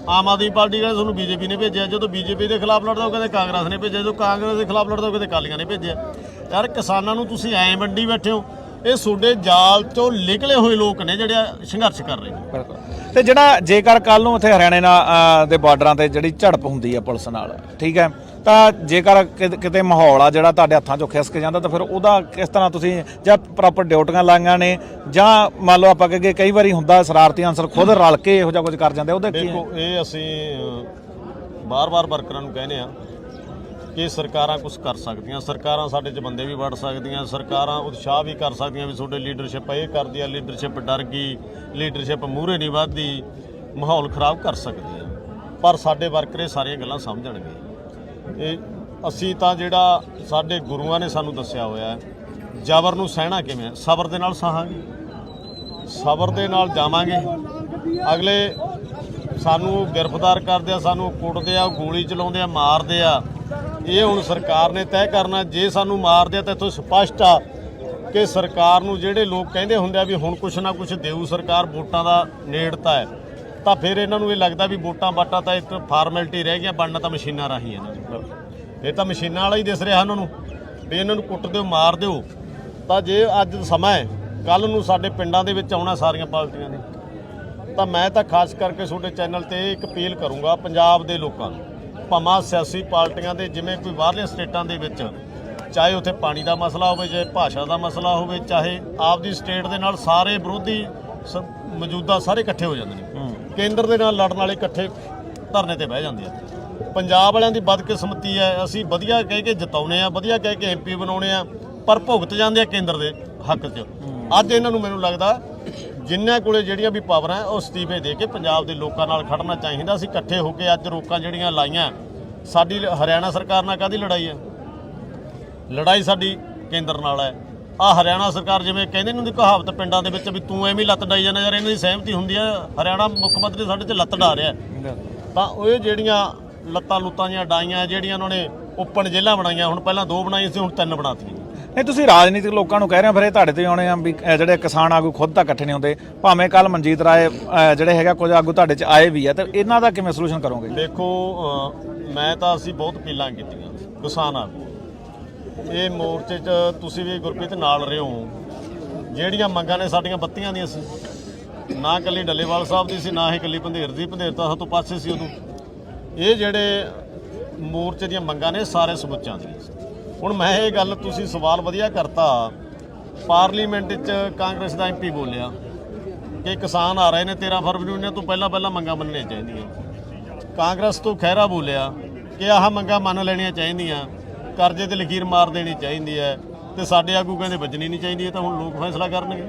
ਆਮ ਆਦਮੀ ਪਾਰਟੀ ਕਹਿੰਦੇ ਤੁਹਾਨੂੰ ਬੀਜੇਪੀ ਨੇ ਭੇਜਿਆ, ਜਦੋਂ ਬੀਜੇਪੀ ਦੇ ਖਿਲਾਫ ਲੜਦਾ ਉਹ ਕਹਿੰਦੇ ਕਾਂਗਰਸ ਨੇ ਭੇਜਿਆ, ਜਦੋਂ ਕਾਂਗਰਸ ਦੇ ਖਿਲਾਫ ਲੜਦਾ ਉਹ ਕਹਿੰਦੇ ਕਾਲੀਆਂ ਨੇ ਭੇਜਿਆ। ਯਾਰ ਕਿਸਾਨਾਂ ਨੂੰ ਤੁਸੀਂ ਐਂ ਵੰਡੀ ਬੈਠੇ ਹੋ ਇਹ ਤੁਹਾਡੇ ਜਾਲ ਚੋਂ ਨਿਕਲੇ ਹੋਏ ਲੋਕ ਨੇ ਜਿਹੜੇ ਸੰਘਰਸ਼ ਕਰ ਰਹੇ ਨੇ। ਬਿਲਕੁਲ। ਤੇ ਜਿਹੜਾ ਜੇਕਰ ਕੱਲ ਨੂੰ ਉੱਥੇ ਹਰਿਆਣੇ ਨਾਲ ਅ, ਦੇ ਬਾਰਡਰਾਂ ਤੇ ਜਿਹੜੀ ਝੜਪ ਹੁੰਦੀ ਹੈ ਪੁਲਿਸ ਨਾਲ ਠੀਕ ਹੈ ਤਾਂ ਜੇਕਰ ਕਿਤੇ- ਕਿਤੇ ਮਾਹੌਲ ਆ ਜਿਹੜਾ ਤੁਹਾਡੇ ਹੱਥਾਂ 'ਚੋਂ ਖਿਸਕ ਜਾਂਦਾ ਤਾਂ ਫਿਰ ਉਹਦਾ ਕਿਸ ਤਰ੍ਹਾਂ ਤੁਸੀਂ ਜਾਂ ਪ੍ਰੋਪਰ ਡਿਊਟੀਆਂ ਲਾਈਆਂ ਨੇ ਜਾਂ ਮੰਨ ਲਓ ਆਪਾਂ ਕਹੀਏ ਕਈ ਵਾਰੀ ਹੁੰਦਾ ਸ਼ਰਾਰਤੀ ਅਨਸਰ ਖੁਦ ਰਲ ਕੇ ਇਹੋ ਜਿਹਾ ਕੁਝ ਕਰ ਜਾਂਦੇ ਉਹਦੇ ਕੀ ਦੇਖੋ ਇਹ ਅਸੀਂ ਬਾਰ-ਬਾਰ ਵਰਕਰਾਂ ਨੂੰ ਕਹਿੰਦੇ ਆ ਕਿ ਸਰਕਾਰਾਂ ਕੁਝ ਕਰ ਸਕਦੀਆਂ, ਸਰਕਾਰਾਂ ਸਾਡੇ 'ਚ ਬੰਦੇ ਵੀ ਵੜ ਸਕਦੀਆਂ, ਸਰਕਾਰਾਂ ਉਤਸ਼ਾਹ ਵੀ ਕਰ ਸਕਦੀਆਂ ਵੀ ਤੁਹਾਡੇ ਲੀਡਰਸ਼ਿਪ ਇਹ ਕਰਦੀ ਆ ਲੀਡਰਸ਼ਿਪ ਡਰ ਗਈ ਲੀਡਰਸ਼ਿਪ ਮੂਹਰੇ ਨਹੀਂ ਵੱਧਦੀ, ਮਾਹੌਲ ਖਰਾਬ ਕਰ ਸਕਦੀ ਆ। ਪਰ ਸਾਡੇ ਵਰਕਰ ਇਹ ਸਾਰੀਆਂ ਗੱਲਾਂ ਸਮਝਣਗੇ। ਇਹ ਅਸੀਂ ਤਾਂ ਜਿਹੜਾ ਸਾਡੇ ਗੁਰੂਆਂ ਨੇ ਸਾਨੂੰ ਦੱਸਿਆ ਹੋਇਆ ਹੈ, ਜ਼ਬਰ ਨੂੰ ਸਹਿਣਾ ਕਿਵੇਂ ਸਬਰ ਦੇ ਨਾਲ ਸਹਾਂਗੇ। ਸਬਰ ਦੇ ਨਾਲ ਜਾਵਾਂਗੇ। ਅਗਲੇ ਸਾਨੂੰ ਗ੍ਰਿਫਤਾਰ ਕਰਦੇ ਆ, ਸਾਨੂੰ ਕੁੱਟਦੇ ਆ, ਗੋਲੀ ਚਲਾਉਂਦੇ ਆ, ਮਾਰਦੇ ਆ। ਇਹ ਹੁਣ ਸਰਕਾਰ ਨੇ ਤੈਅ ਕਰਨਾ, ਜੇ ਸਾਨੂੰ ਮਾਰਦੇ ਆ ਤਾਂ ਇੱਥੋਂ ਸਪਸ਼ਟ ਆ ਕਿ ਸਰਕਾਰ ਨੂੰ ਜਿਹੜੇ ਲੋਕ ਕਹਿੰਦੇ ਹੁੰਦੇ ਆ ਵੀ ਹੁਣ ਕੁਛ ਨਾ ਕੁਛ ਦੇਊ ਸਰਕਾਰ, ਵੋਟਾਂ ਦਾ ਨੇੜਤਾ ਹੈ, ਤਾਂ ਫਿਰ ਇਹਨਾਂ ਨੂੰ ਇਹ ਲੱਗਦਾ ਵੀ ਵੋਟਾਂ ਬਾਟਾਂ ਤਾਂ ਇੱਕ ਫਾਰਮੈਲਿਟੀ ਰਹਿ ਗਈਆਂ, ਬਣਨਾ ਤਾਂ ਮਸ਼ੀਨਾਂ ਰਾਹੀਂ ਇਹਨਾਂ ਨੂੰ ਇਹ ਤਾਂ ਮਸ਼ੀਨਾਂ ਵਾਲਾ ਹੀ ਦਿਸ ਰਿਹਾ ਉਹਨਾਂ ਨੂੰ, ਵੀ ਇਹਨਾਂ ਨੂੰ ਕੁੱਟ ਦਿਓ, ਮਾਰ ਦਿਓ। ਤਾਂ ਜੇ ਅੱਜ ਸਮਾਂ ਹੈ ਕੱਲ ਨੂੰ ਸਾਡੇ ਪਿੰਡਾਂ ਦੇ ਵਿੱਚ ਆਉਣਾ ਸਾਰੀਆਂ ਪਾਰਟੀਆਂ ਨੇ, ਤਾਂ ਮੈਂ ਤਾਂ ਖਾਸ ਕਰਕੇ ਤੁਹਾਡੇ ਚੈਨਲ ਤੇ ਇੱਕ ਅਪੀਲ ਕਰੂੰਗਾ ਪੰਜਾਬ ਦੇ ਲੋਕਾਂ ਨੂੰ ਭਾਵੇਂ ਸਿਆਸੀ ਪਾਰਟੀਆਂ ਦੇ ਜਿਵੇਂ ਕੋਈ ਬਾਹਰਲੇ ਸਟੇਟਾਂ ਦੇ ਵਿੱਚ ਚਾਹੇ ਉੱਥੇ ਪਾਣੀ ਦਾ ਮਸਲਾ ਹੋਵੇ ਚਾਹੇ ਭਾਸ਼ਾ ਦਾ ਮਸਲਾ ਹੋਵੇ ਚਾਹੇ ਆਪਦੀ ਸਟੇਟ ਦੇ ਨਾਲ ਸਾਰੇ ਵਿਰੋਧੀ ਮੌਜੂਦਾ ਸਾਰੇ ਇਕੱਠੇ ਹੋ ਜਾਂਦੇ ਨੇ। ਕੇਂਦਰ ਦੇ ਨਾਲ ਲੜਨ ਵਾਲੇ ਇਕੱਠੇ ਧਰਨੇ ਤੇ ਬਹਿ ਜਾਂਦੇ ਆ। ਪੰਜਾਬ ਵਾਲਿਆਂ ਦੀ ਬਦਕਿਸਮਤੀ ਹੈ ਅਸੀਂ ਵਧੀਆ ਕਹਿ ਕੇ ਜਿਤਾਉਨੇ ਆ ਵਧੀਆ ਕਹਿ ਕੇ ਐਮਪੀ ਬਣਾਉਣੇ ਆ ਪਰ ਭੁਗਤ ਜਾਂਦੇ ਆ ਕੇਂਦਰ ਦੇ ਹੱਕ 'ਚ। ਅੱਜ ਇਹਨਾਂ ਨੂੰ ਮੈਨੂੰ ਲੱਗਦਾ ਜਿਨ੍ਹਾਂ ਕੋਲੇ ਜਿਹੜੀਆਂ ਵੀ ਪਾਵਰਾਂ ਉਹ ਅਸਤੀਫੇ ਦੇ ਕੇ ਪੰਜਾਬ ਦੇ ਲੋਕਾਂ ਨਾਲ ਖੜਨਾ ਚਾਹੀਦਾ। ਅਸੀਂ ਇਕੱਠੇ ਹੋ ਕੇ ਅੱਜ ਰੋਕਾਂ ਜਿਹੜੀਆਂ ਲਾਈਆਂ, ਸਾਡੀ ਹਰਿਆਣਾ ਸਰਕਾਰ ਨਾਲ ਕਾਦੀ ਲੜਾਈ ਹੈ? ਲੜਾਈ ਸਾਡੀ ਕੇਂਦਰ ਨਾਲ ਹੈ। ਆ ਹਰਿਆਣਾ ਸਰਕਾਰ ਜਿਵੇਂ ਕਹਿੰਦੇ ਨੇ ਉਹਦੀ ਕਹਾਵਤ ਪਿੰਡਾਂ ਦੇ ਵਿੱਚ ਵੀ ਤੂੰ ਐਵੇਂ ਲੱਤ ਡਾਈ ਜਾਂਦਾ ਯਾਰ, ਇਹਨਾਂ ਦੀ ਸਹਿਮਤੀ ਹੁੰਦੀ ਹੈ। ਹਰਿਆਣਾ ਮੁੱਖ ਮੰਤਰੀ ਸਾਡੇ ਤੇ ਲੱਤ ਡਾ ਰਿਹਾ ਤਾਂ ਉਹ ਜਿਹੜੀਆਂ ਲੱਤਾਂ ਲੁੱਤਾਂ ਦੀਆਂ ਡਾਈਆਂ, ਜਿਹੜੀਆਂ ਉਹਨਾਂ ਨੇ ਓਪਨ ਜੇਲ੍ਹਾਂ ਬਣਾਈਆਂ, ਹੁਣ ਪਹਿਲਾਂ ਦੋ ਬਣਾਈਆਂ ਸੀ, ਹੁਣ ਤਿੰਨ ਬਣਾਤੀਆਂ। ਨਹੀਂ ਤੁਸੀਂ ਰਾਜਨੀਤਿਕ ਲੋਕਾਂ ਨੂੰ ਕਹਿ ਰਹੇ ਹੋ ਫਿਰ ਇਹ ਤੁਹਾਡੇ ਤੇ ਆਉਣੇ ਆ ਵੀ ਅਹ, ਜਿਹੜੇ ਕਿਸਾਨ ਆਗੂ ਖੁਦ ਤਾਂ ਇਕੱਠੇ ਨਹੀਂ ਹੁੰਦੇ। ਭਾਵੇਂ ਕੱਲ ਮਨਜੀਤ ਰਾਏ ਅਹ, ਜਿਹੜੇ ਹੈਗਾ ਕੁਝ ਆਗੂ ਤੁਹਾਡੇ ਚ ਆਏ ਵੀ ਆ ਤੇ ਇਹਨਾਂ ਦਾ ਕਿਵੇਂ ਸੋਲੂਸ਼ਨ ਕਰੋਗੇ? ਦੇਖੋ ਅ, ਮੈਂ ਤਾਂ ਅਸੀਂ ਬਹੁਤ ਅਪੀਲਾਂ ਕੀਤੀਆਂ ਕਿਸਾਨ ਆਗੂ। ਇਹ ਮੋਰਚੇ 'ਚ ਤੁਸੀਂ ਵੀ ਗੁਰਪ੍ਰੀਤ ਨਾਲ ਰਹੇ ਹੋ। ਜਿਹੜੀਆਂ ਮੰਗਾਂ ਨੇ ਸਾਡੀਆਂ ਬੱਤੀਆਂ ਦੀਆਂ ਸੀ। ਨਾ ਕੱਲੀ ਡੱਲੇਵਾਲ ਸਾਹਿਬ ਦੀ ਸੀ ਨਾ ਹੀ ਕੱਲੀ ਪੰਧੇਰ ਦੀ ਪੰਧੇਰ ਤਾਂ ਤੋਂ ਪਾਸੇ ਸੀ ਉਦੋਂ। ਇਹ ਜਿਹੜੇ ਮੋਰਚੇ ਦੀਆਂ ਮੰਗਾਂ ਨੇ ਸਾਰੇ ਸਮੁੱਚਿਆਂ ਦੀਆਂ ਸੀ। ਹੁਣ ਮੈਂ ਇਹ ਗੱਲ ਤੁਸੀਂ ਸਵਾਲ ਵਧੀਆ ਕਰਤਾ। ਪਾਰਲੀਮੈਂਟ 'ਚ ਕਾਂਗਰਸ ਦਾ ਐਮਪੀ ਬੋਲਿਆ ਕਿ ਕਿਸਾਨ ਆ ਰਹੇ ਨੇ 13 ਫਰਵਰੀ ਨੂੰ, ਇਹਨਾਂ ਤੋਂ ਪਹਿਲਾਂ ਪਹਿਲਾਂ ਮੰਗਾਂ ਮੰਨਣੀਆਂ ਚਾਹੀਦੀਆਂ। ਕਾਂਗਰਸ ਤੋਂ ਖਹਿਰਾ ਬੋਲਿਆ ਕਿ ਆਹ ਮੰਗਾਂ ਮੰਨ ਲੈਣੀਆਂ ਚਾਹੀਦੀਆਂ, ਕਰਜ਼ੇ ਤੇ ਲਕੀਰ ਮਾਰ ਦੇਣੀ ਚਾਹੀਦੀ ਹੈ ਤੇ ਸਾਡੇ ਆਗੂ ਕਹਿੰਦੇ ਵੱਜਣੀ ਨਹੀਂ ਚਾਹੀਦੀ, ਇਹ ਤਾਂ ਹੁਣ ਲੋਕ ਫੈਸਲਾ ਕਰਨਗੇ।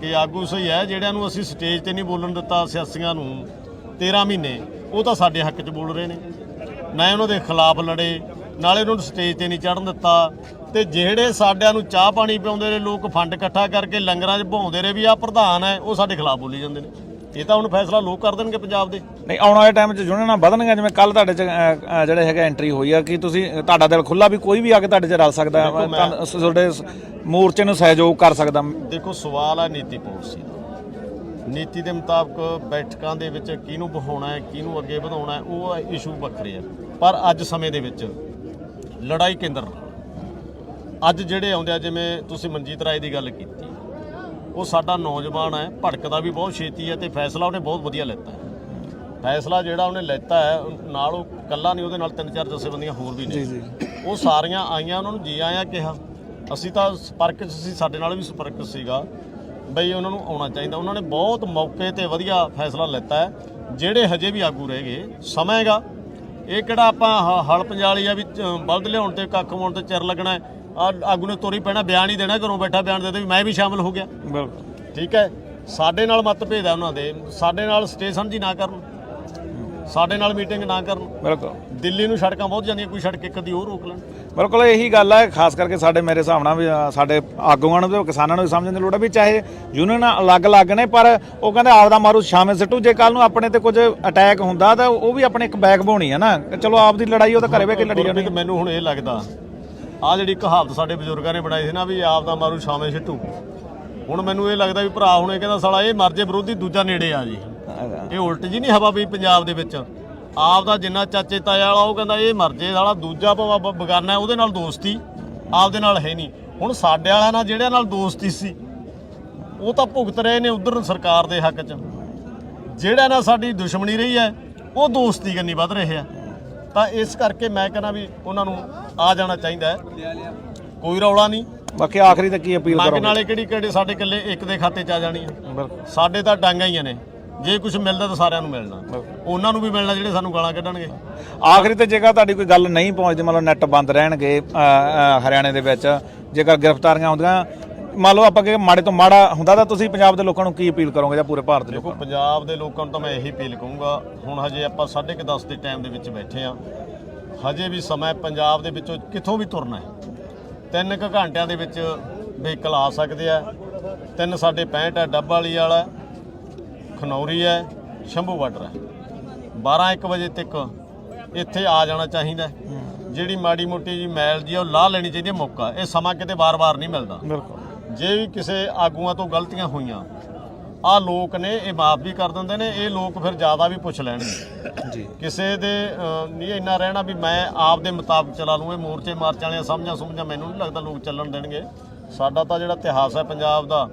ਕਿ ਆਗੂ ਸਹੀ ਹੈ, ਜਿਹੜਿਆਂ ਨੂੰ ਅਸੀਂ ਸਟੇਜ ਤੇ ਨਹੀਂ ਬੋਲਣ ਦਿੱਤਾ ਸਿਆਸੀਆਂ ਨੂੰ 13 ਮਹੀਨੇ, ਉਹ ਤਾਂ ਸਾਡੇ ਹੱਕ 'ਚ ਬੋਲ ਰਹੇ ਨੇ। ਨਾ ਉਹਨਾਂ ਦੇ ਖਿਲਾਫ ਲੜੇ ਨਾਲੇ ਉਹਨਾਂ ਨੂੰ ਸਟੇਜ ਤੇ ਨਹੀਂ ਚੜਨ ਦਿੱਤਾ। ਤੇ ਜਿਹੜੇ ਸਾਡਿਆਂ ਨੂੰ ਚਾਹ ਪਾਣੀ ਪਿਆਉਂਦੇ ਨੇ ਲੋਕ ਫੰਡ ਇਕੱਠਾ ਕਰਕੇ ਲੰਗਰਾਂ 'ਚ ਭੌਂਦੇ ਰਹੇ ਵੀ ਆ ਪ੍ਰਧਾਨ ਹੈ ਉਹ ਸਾਡੇ ਖਿਲਾਫ ਬੋਲੀ ਜਾਂਦੇ ਨੇ। ਇਹ ਤਾਂ ਹੁਣ ਫੈਸਲਾ ਲੋਕ ਕਰ ਦੇਣਗੇ ਪੰਜਾਬ ਦੇ। ਨਹੀਂ ਆਉਣ ਵਾਲੇ ਟਾਈਮ 'ਚ ਯੂਨੀਅਨਾਂ ਵਧਣਗੀਆਂ ਜਿਵੇਂ ਕੱਲ ਤੁਹਾਡੇ 'ਚ ਜਿਹੜੇ ਹੈਗਾ ਐਂਟਰੀ ਹੋਈ ਆ ਕਿ ਤੁਸੀਂ ਤੁਹਾਡਾ ਦਿਲ ਖੁੱਲਾ ਵੀ ਕੋਈ ਵੀ ਆ ਕੇ ਤੁਹਾਡੇ 'ਚ ਰਲ ਸਕਦਾ ਹੈ। ਤੁਹਾਡੇ ਮੋਰਚੇ ਨੂੰ ਸਹਿਯੋਗ ਕਰ ਸਕਦਾ। ਦੇਖੋ ਸਵਾਲ ਹੈ ਨੀਤੀ ਪਾਲਿਸੀ ਦਾ। ਨੀਤੀ ਦੇ ਮੁਤਾਬਕ ਬੈਠਕਾਂ ਦੇ ਵਿੱਚ ਕਿਹਨੂੰ ਬਹਾਉਣਾ ਹੈ ਕਿਹਨੂੰ ਅੱਗੇ ਵਧਾਉਣਾ ਹੈ ਉਹ ਇਸ਼ੂ ਵੱਖਰੇ ਹੈ ਪਰ ਅੱਜ ਸਮੇਂ ਦੇ ਵਿੱਚ ਲੜਾਈ ਕੇਂਦਰ ਅੱਜ ਜਿਹੜੇ ਆਉਂਦੇ ਆ ਜਿਵੇਂ ਤੁਸੀਂ ਮਨਜੀਤ ਰਾਏ ਦੀ ਗੱਲ ਕੀਤੀ ਉਹ ਸਾਡਾ ਨੌਜਵਾਨ ਹੈ ਭੜਕਦਾ ਵੀ ਬਹੁਤ ਛੇਤੀ ਹੈ ਤੇ ਫੈਸਲਾ ਉਹਨੇ ਬਹੁਤ ਵਧੀਆ ਲੈਤਾ ਹੈ। ਫੈਸਲਾ ਜਿਹੜਾ ਉਹਨੇ ਲੈਤਾ ਹੈ ਨਾਲ ਉਹ ਕੱਲਾ ਨਹੀਂ ਉਹਦੇ ਨਾਲ ਤਿੰਨ ਚਾਰ ਜਥੇਬੰਦੀਆਂ ਹੋਰ ਵੀ ਨੇ। ਉਹ ਸਾਰੀਆਂ ਆਈਆਂ ਉਹਨਾਂ ਨੂੰ ਜੀ ਆਇਆਂ ਕਿਹਾ। ਅਸੀਂ ਤਾਂ ਸੰਪਰਕ ਸੀ ਸਾਡੇ ਨਾਲ ਵੀ ਸੰਪਰਕ ਸੀਗਾ। ਬਈ ਉਹਨਾਂ ਨੂੰ ਆਉਣਾ ਚਾਹੀਦਾ। ਉਹਨਾਂ ਨੇ ਬਹੁਤ ਮੌਕੇ ਤੇ ਵਧੀਆ ਫੈਸਲਾ ਲੈਤਾ ਹੈ। ਜਿਹੜੇ ਹਜੇ ਵੀ ਆਗੂ ਰਹਿ ਗਏ ਸਮਾਂ ਹੈਗਾ। ਇਹ ਕਿਹੜਾ ਆਪਾਂ ਹਲ ਪੰਜਾਲੀ ਆ ਵੀ ਬਲਦ ਲਿਆਉਣ ਤੇ ਕੱਖ ਮੋਣ ਤੇ ਚਿਰ ਲੱਗਣਾ ਆਗੂ ਨੇ ਤੋਰੀ ਪੈਣਾ ਬਿਆਨ ਹੀ ਦੇਣਾ ਘਰੋਂ ਬੈਠਾ ਬਿਆਨ ਦੇ ਦੇ ਵੀ ਮੈਂ ਵੀ ਸ਼ਾਮਲ ਹੋ ਗਿਆ। ਬਿਲਕੁਲ। ਠੀਕ ਹੈ? ਸਾਡੇ ਨਾਲ ਮਤਭੇਦ ਹੈ ਉਹਨਾਂ ਦੇ। ਸਾਡੇ ਨਾਲ ਸਟੇਸ਼ਨ ਜੀ ਨਾ ਕਰਨ। ਸਾਡੇ ਨਾਲ ਮੀਟਿੰਗ ਨਾ ਕਰਨ। ਬਿਲਕੁਲ। ਦਿੱਲੀ ਨੂੰ ਸੜਕਾਂ ਬਹੁਤ ਜਾਂਦੀਆਂ ਕੋਈ ਸੜਕ ਇੱਕ ਦੀ ਉਹ ਰੋਕ ਲੈਣ। ਬਿਲਕੁਲ ਇਹੀ ਗੱਲ ਹੈ ਖਾਸ ਕਰਕੇ ਸਾਡੇ ਮੇਰੇ ਹਿਸਾਬ ਨਾਲ ਵੀ ਸਾਡੇ ਆਗੂਆਂ ਨੂੰ ਤੇ ਕਿਸਾਨਾਂ ਨੂੰ ਵੀ ਸਮਝਣ ਦੀ ਲੋੜ ਹੈ ਵੀ ਚਾਹੇ ਯੂਨੀਅਨ ਅਲੱਗ-ਅਲੱਗ ਨੇ ਪਰ ਉਹ ਕਹਿੰਦੇ ਆਪਦਾ ਮਾਰੂ ਸ਼ਾਮੇ ਸਿੱਟੂ ਜੇ ਕੱਲ ਨੂੰ ਆਪਣੇ ਤੇ ਕੁਝ ਅਟੈਕ ਹੁੰਦਾ ਤਾਂ ਉਹ ਵੀ ਆਪਣੇ ਇੱਕ ਬੈਕ ਬੋਣੀ ਹੈ ਨਾ। ਚਲੋ ਆਪਦੀ ਲੜਾਈ ਉਹ ਤਾਂ ਘਰੇ ਬਹਿ ਕੇ ਲੜੀ ਜਾਣੀ ਮੈਨੂੰ ਹੁਣ ਇਹ ਲੱਗਦਾ ਆ ਜਿਹੜੀ ਕਹਾਵਤ ਸਾਡੇ ਬਜ਼ੁਰਗਾਂ ਨੇ ਬਣਾਈ ਸੀ ਨਾ ਵੀ ਆਪ ਦਾ ਮਾਰੂ ਛਾਵੇਂ ਛਿੱਟੂ ਹੁਣ ਮੈਨੂੰ ਇਹ ਲੱਗਦਾ ਵੀ ਭਰਾ ਹੁਣ ਇਹ ਕਹਿੰਦਾ ਸਾਲਾ ਇਹ ਮਰ ਜੇ ਵਿਰੋਧੀ ਦੂਜਾ ਨੇੜੇ ਆ ਜੀ। ਇਹ ਉਲਟ ਜੀ ਨਹੀਂ ਹਵਾ ਵੀ ਪੰਜਾਬ ਦੇ ਵਿੱਚ। ਆਪ ਦਾ ਜਿੰਨਾ ਚਾਚੇ ਤਾਇਆ ਵਾਲਾ ਉਹ ਕਹਿੰਦਾ ਇਹ ਮਰ ਜੇ ਸਾਲਾ ਦੂਜਾ ਭਾਵੇਂ ਬਗਾਨਾ ਉਹਦੇ ਨਾਲ ਦੋਸਤੀ। ਆਪਦੇ ਨਾਲ ਹੈ ਨਹੀਂ। ਹੁਣ ਸਾਡੇ ਵਾਲਿਆਂ ਨਾਲ ਜਿਹੜਿਆਂ ਨਾਲ ਦੋਸਤੀ ਸੀ ਉਹ ਤਾਂ ਭੁਗਤ ਰਹੇ ਨੇ ਉਧਰ ਸਰਕਾਰ ਦੇ ਹੱਕ 'ਚ। ਜਿਹੜਾ ਨਾਲ ਸਾਡੀ ਦੁਸ਼ਮਣੀ ਰਹੀ ਹੈ ਉਹ ਦੋਸਤੀ ਕਰਨੀ ਵੱਧ ਰਹੇ ਆ। ਤਾਂ ਇਸ ਕਰਕੇ ਮੈਂ ਕਹਿੰਦਾ ਵੀ ਉਹਨਾਂ ਨੂੰ ਆ ਜਾਣਾ ਚਾਹੀਦਾ ਹੈ। ਕੋਈ ਰੌਲਾ ਨਹੀਂ। ਬਾਕੀ ਆਖਰੀ ਤੇ ਕੀ ਅਪੀਲ ਮੰਗ ਕਰੋਗੇ? ਨਾਲੇ ਕਿਹੜੀ ਕਿਹੜੇ ਸਾਡੇ ਇਕੱਲੇ ਇੱਕ ਦੇ ਖਾਤੇ 'ਚ ਆ ਜਾਣੀ ਹੈ। ਬਿਲਕੁਲ। ਸਾਡੇ ਤਾਂ ਡਾਂਗਾ ਹੀ ਨੇ। ਜੇ ਕੁਝ ਮਿਲਦਾ ਤਾਂ ਸਾਰਿਆਂ ਨੂੰ ਮਿਲਣਾ। ਉਹਨਾਂ ਨੂੰ ਵੀ ਮਿਲਣਾ ਜਿਹੜੇ ਸਾਨੂੰ ਗਾਲਾਂ ਕੱਢਣਗੇ। ਆਖਰੀ ਤੇ ਜੇਕਰ ਤੁਹਾਡੀ ਕੋਈ ਗੱਲ ਨਹੀਂ ਪਹੁੰਚਦੀ ਮਤਲਬ ਨੈਟ ਬੰਦ ਰਹਿਣਗੇ ਹਰਿਆਣੇ ਦੇ ਵਿੱਚ ਜੇਕਰ ਗ੍ਰਿਫਤਾਰੀਆਂ ਹੁੰਦੀਆਂ ਮੰਨ ਲਓ ਆਪਾਂ ਕਿ ਮਾੜੇ ਤੋਂ ਮਾੜਾ ਹੁੰਦਾ ਤਾਂ ਤੁਸੀਂ ਪੰਜਾਬ ਦੇ ਲੋਕਾਂ ਨੂੰ ਕੀ ਅਪੀਲ ਕਰੋਗੇ ਜਾਂ ਪੂਰੇ ਭਾਰਤ ਦੇ ਲੋਕਾਂ ਪੰਜਾਬ ਦੇ ਲੋਕਾਂ ਨੂੰ ਤਾਂ ਮੈਂ ਇਹੀ ਅਪੀਲ ਕਰੂੰਗਾ ਹੁਣ ਹਜੇ ਆਪਾਂ 10:30 ਦੇ ਟਾਈਮ ਦੇ ਵਿੱਚ ਬੈਠੇ ਆ ਹਜੇ ਵੀ ਸਮਾਂ ਪੰਜਾਬ ਦੇ ਵਿੱਚੋਂ ਕਿੱਥੋਂ ਵੀ ਤੁਰਨਾ ਹੈ। ਤਿੰਨ ਕੁ ਘੰਟਿਆਂ ਦੇ ਵਿੱਚ ਵਹੀਕਲ ਆ ਸਕਦੇ ਆ। ਤਿੰਨ ਸਾਡੇ 65 ਹੈ ਡੱਬ ਵਾਲੀ ਵਾਲਾ ਖਨੌਰੀ ਹੈ ਸ਼ੰਭੂ ਬਾਰਡਰ ਹੈ। 12 1 ਵਜੇ ਤੱਕ ਇੱਥੇ ਆ ਜਾਣਾ ਚਾਹੀਦਾ। ਜਿਹੜੀ ਮਾੜੀ ਮੋਟੀ ਜੀ ਮੈਲ ਜੀ ਆ, ਉਹ ਲਾਹ ਲੈਣੀ ਚਾਹੀਦੀ ਹੈ ਮੌਕਾ। ਇਹ ਸਮਾਂ ਕਿਤੇ ਵਾਰ-ਵਾਰ ਨਹੀਂ ਮਿਲਦਾ। ਬਿਲਕੁਲ। ਜੇ ਵੀ ਕਿਸੇ ਆਗੂਆਂ ਤੋਂ ਗਲਤੀਆਂ ਹੋਈਆਂ ਆ ਲੋਕ ਨੇ ਇਹ ਮਾਫ ਵੀ ਕਰ ਦਿੰਦੇ ਨੇ ਇਹ ਲੋਕ ਫਿਰ ਜ਼ਿਆਦਾ ਵੀ ਪੁੱਛ ਲੈਣਗੇ ਜੀ। ਕਿਸੇ ਦੇ ਨਹੀਂ ਇੰਨਾ ਰਹਿਣਾ ਵੀ ਮੈਂ ਆਪ ਦੇ ਮੁਤਾਬਕ ਚਲਾ ਲੂੰ ਇਹ ਮੋਰਚੇ ਮਾਰਚ ਵਾਲੀਆਂ ਸਮਝਾਂ ਸਮਝਾਂ ਮੈਨੂੰ ਨਹੀਂ ਲੱਗਦਾ ਲੋਕ ਚੱਲਣ ਦੇਣਗੇ। ਸਾਡਾ ਤਾਂ ਜਿਹੜਾ ਇਤਿਹਾਸ ਹੈ ਪੰਜਾਬ ਦਾ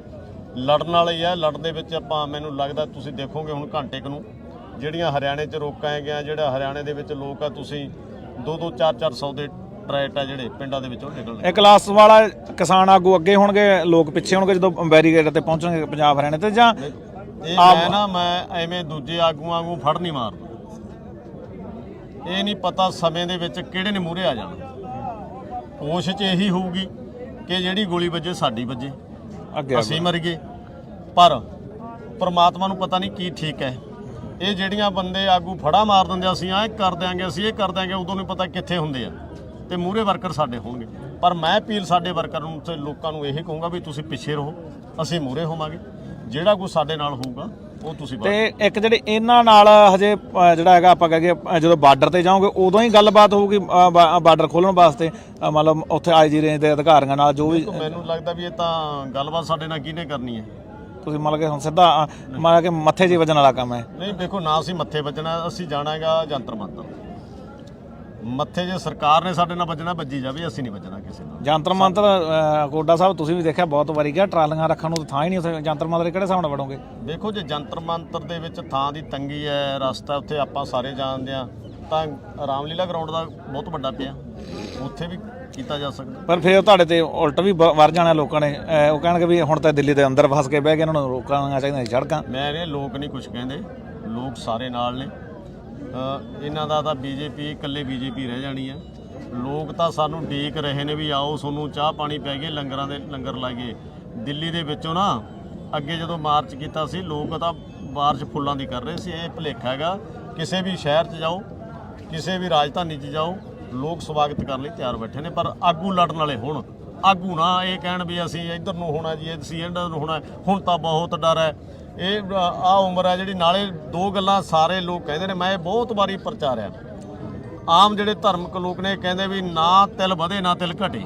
ਲੜਨ ਵਾਲਾ ਹੈ ਲੜਨ ਦੇ ਵਿੱਚ ਆਪਾਂ ਮੈਨੂੰ ਲੱਗਦਾ ਤੁਸੀਂ ਦੇਖੋਗੇ ਹੁਣ ਘੰਟੇ ਕੁ ਨੂੰ ਜਿਹੜੀਆਂ ਹਰਿਆਣੇ 'ਚ ਰੋਕਾਂ ਗਿਆ ਜਿਹੜਾ ਹਰਿਆਣੇ ਦੇ ਵਿੱਚ ਲੋਕ ਆ ਤੁਸੀਂ 2-2 4-400 ਦੇ ਟਰੈਟ ਆ ਜਿਹੜੇ ਪਿੰਡਾਂ ਦੇ ਵਿੱਚੋਂ ਨਿਕਲਣੇ ਇਹ ਕਲਾਸ ਵਾਲਾ ਕਿਸਾਨ ਆਗੂ ਅੱਗੇ ਹੋਣਗੇ ਲੋਕ ਪਿੱਛੇ ਹੋਣਗੇ ਜਦੋਂ ਬੈਰੀਗੇਡ ਤੇ ਪਹੁੰਚਣਗੇ ਪੰਜਾਬ ਹਰਿਆਣੇ ਤੇ ਜਾਂ ਇਹ ਮੈਂ ਨਾ ਮੈਂ ਐਵੇਂ ਦੂਜੇ ਆਗੂਆਂ ਵਾਂਗੂ ਫੜ ਨਹੀਂ ਮਾਰਦਾ। ਇਹ ਨਹੀਂ ਪਤਾ ਸਮੇਂ ਦੇ ਵਿੱਚ ਕਿਹੜੇ ਨੇ ਮੂਹਰੇ ਆ ਜਾਣਾ। ਕੋਸ਼ਿਸ਼ ਇਹੀ ਹੋਊਗੀ ਕਿ ਜਿਹੜੀ ਗੋਲੀ ਵੱਜੇ ਸਾਡੀ ਵੱਜੇ। ਅੱਗੇ ਅਸੀਂ ਮਰ ਗਏ। ਪਰ ਪ੍ਰਮਾਤਮਾ ਨੂੰ ਪਤਾ ਨਹੀਂ ਕੀ ਠੀਕ ਹੈ। ਇਹ ਜਿਹੜੀਆਂ ਬੰਦੇ ਆਗੂ ਫੜਾ ਮਾਰ ਦਿੰਦੇ ਆ, ਅਸੀਂ ਐ ਕਰ ਦਿਆਂਗੇ ਅਸੀਂ ਇਹ ਕਰ ਦਿਆਂਗੇ ਉਦੋਂ ਨਹੀਂ ਪਤਾ ਕਿੱਥੇ ਹੁੰਦੇ ਆ। ਤੇ ਮੂਹਰੇ ਵਰਕਰ ਸਾਡੇ ਹੋਣਗੇ। ਪਰ ਮੈਂ ਅਪੀਲ ਸਾਡੇ ਵਰਕਰ ਨੂੰ ਤੇ ਲੋਕਾਂ ਨੂੰ ਇਹ ਕਹੂੰਗਾ ਵੀ ਤੁਸੀਂ ਪਿੱਛੇ ਰਹੋ ਅਸੀਂ ਮੂਰੇ ਹੋਵਾਂਗੇ। ਜਿਹੜਾ ਕੁਝ ਸਾਡੇ ਨਾਲ ਹੋਊਗਾ ਉਹ ਤੁਸੀਂ ਤੇ ਇੱਕ ਜਿਹੜੇ ਇਹਨਾਂ ਨਾਲ ਹਜੇ ਅ, ਜਿਹੜਾ ਹੈਗਾ ਆਪਾਂ ਕਹਾਂਗੇ ਜਦੋਂ ਬਾਰਡਰ ਤੇ ਜਾਓਗੇ ਉਦੋਂ ਹੀ ਗੱਲਬਾਤ ਹੋਊਗੀ ਬਾਰਡਰ ਖੋਲਣ ਵਾਸਤੇ ਅ, ਮਤਲਬ ਉੱਥੇ ਆਈਜੀ ਰੇਂਜ ਦੇ ਅਧਿਕਾਰੀਆਂ ਨਾਲ ਜੋ ਵੀ ਮੈਨੂੰ ਲੱਗਦਾ ਵੀ ਇਹ ਤਾਂ ਗੱਲਬਾਤ ਸਾਡੇ ਨਾਲ ਕਿਹਨੇ ਕਰਨੀ ਹੈ? ਤੁਸੀਂ ਮਤਲਬ ਕਿ ਹੁਣ ਸਿੱਧਾ ਅ, ਮਤਲਬ ਕਿ ਮੱਥੇ 'ਚ ਹੀ ਵੱਜਣ ਵਾਲਾ ਕੰਮ ਹੈ। ਨਹੀਂ ਦੇਖੋ ਨਾ ਅਸੀਂ ਮੱਥੇ ਵੱਜਣਾ ਅਸੀਂ ਜਾਣਾ ਹੈਗਾ ਜੰਤਰ ਮੰਤਰ ਮੱਥੇ ਜੇ ਸਰਕਾਰ ਨੇ ਸਾਡੇ ਨਾਲ ਵੱਜਣਾ ਵੱਜੀ ਜਾਵੇ ਅਸੀਂ ਨਹੀਂ ਵੱਜਣਾ ਕਿਸੇ ਨਾਲ। ਜੰਤਰ ਮੰਤਰ ਅ, ਕੋਡਾ ਸਾਹਿਬ ਤੁਸੀਂ ਵੀ ਦੇਖਿਆ ਬਹੁਤ ਵਾਰੀ ਗਿਆ ਟਰਾਲੀਆਂ ਰੱਖਣ ਨੂੰ ਤਾਂ ਥਾਂ ਹੀ ਨਹੀਂ ਉੱਥੇ। ਜੰਤਰ ਮੰਤਰ ਕਿਹੜੇ ਹਿਸਾਬ ਨਾਲ ਵੜੋਗੇ? ਦੇਖੋ ਜੇ ਜੰਤਰ ਮੰਤਰ ਦੇ ਵਿੱਚ ਥਾਂ ਦੀ ਤੰਗੀ ਹੈ ਰਸਤਾ ਉੱਥੇ ਆਪਾਂ ਸਾਰੇ ਜਾਣਦੇ ਆ ਤਾਂ ਰਾਮਲੀਲਾ ਗਰਾਊਂਡ ਦਾ ਬਹੁਤ ਵੱਡਾ ਪਿਆ। ਉੱਥੇ ਵੀ ਕੀਤਾ ਜਾ ਸਕਦਾ। ਪਰ ਫਿਰ ਤੁਹਾਡੇ ਤੇ ਉਲਟ ਵੀ ਵਰ ਜਾਣਾ ਲੋਕਾਂ ਨੇ। ਅ, ਉਹ ਕਹਿਣਗੇ ਵੀ ਹੁਣ ਤਾਂ ਦਿੱਲੀ ਦੇ ਅੰਦਰ ਫਸ ਕੇ ਬਹਿ ਗਏ ਇਹਨਾਂ ਨੂੰ ਰੋਕਣਾ ਚਾਹੀਦਾ ਸੀ ਸੜਕਾਂ। ਮੈਂ ਇਹ ਲੋਕ ਨਹੀਂ ਕੁਝ ਕਹਿੰਦੇ। ਲੋਕ ਸਾਰੇ ਨਾਲ ਨੇ। ਇਹਨਾਂ ਦਾ ਤਾਂ ਬੀਜੇਪੀ, ਇਕੱਲੇ ਬੀਜੇਪੀ ਰਹਿ ਜਾਣੀ ਹੈ ਲੋਕ ਤਾਂ ਸਾਨੂੰ ਡੀਕ ਰਹੇ ਨੇ ਵੀ ਆਓ, ਤੁਹਾਨੂੰ ਚਾਹ ਪਾਣੀ ਪੈ ਗਏ, ਲੰਗਰਾਂ ਦੇ, ਲੰਗਰ ਲਾਗੇ ਦਿੱਲੀ ਦੇ ਵਿੱਚੋਂ ਨਾ, ਅੱਗੇ ਜਦੋਂ ਮਾਰਚ ਕੀਤਾ ਸੀ, ਲੋਕ ਤਾਂ ਬਾਰਿਸ਼ ਫੁੱਲਾਂ ਦੀ ਕਰ ਰਹੇ ਸੀ। ਇਹ ਭੁਲੇਖਾ ਹੈਗਾ। ਕਿਸੇ ਵੀ ਸ਼ਹਿਰ 'ਚ ਜਾਓ, ਕਿਸੇ ਵੀ ਰਾਜਧਾਨੀ 'ਚ ਜਾਓ, ਲੋਕ ਸਵਾਗਤ ਕਰਨ ਲਈ ਤਿਆਰ ਬੈਠੇ ਨੇ। ਪਰ ਆਗੂ ਲੜਨ ਵਾਲੇ ਹੋਣ, ਆਗੂ ਨਾ ਇਹ ਕਹਿਣ ਵੀ ਅਸੀਂ ਇੱਧਰ ਨੂੰ ਹੋਣਾ ਜੀ ਅਸੀਂ ਇੱਧਰ ਨੂੰ ਹੋਣਾ। ਹੁਣ ਤਾਂ ਬਹੁਤ ਡਰ ਹੈ। ਇਹ ਆ ਉਮਰ ਹੈ ਜਿਹੜੀ ਨਾਲੇ ਦੋ ਗੱਲਾਂ ਸਾਰੇ ਲੋਕ ਕਹਿੰਦੇ ਨੇ ਮੈਂ ਇਹ ਬਹੁਤ ਵਾਰੀ ਪ੍ਰਚਾਰਿਆ ਆਮ ਜਿਹੜੇ ਧਾਰਮਿਕ ਲੋਕ ਨੇ ਕਹਿੰਦੇ ਵੀ ਨਾ ਤਿਲ ਵਧੇ ਨਾ ਤਿਲ ਘਟੇ।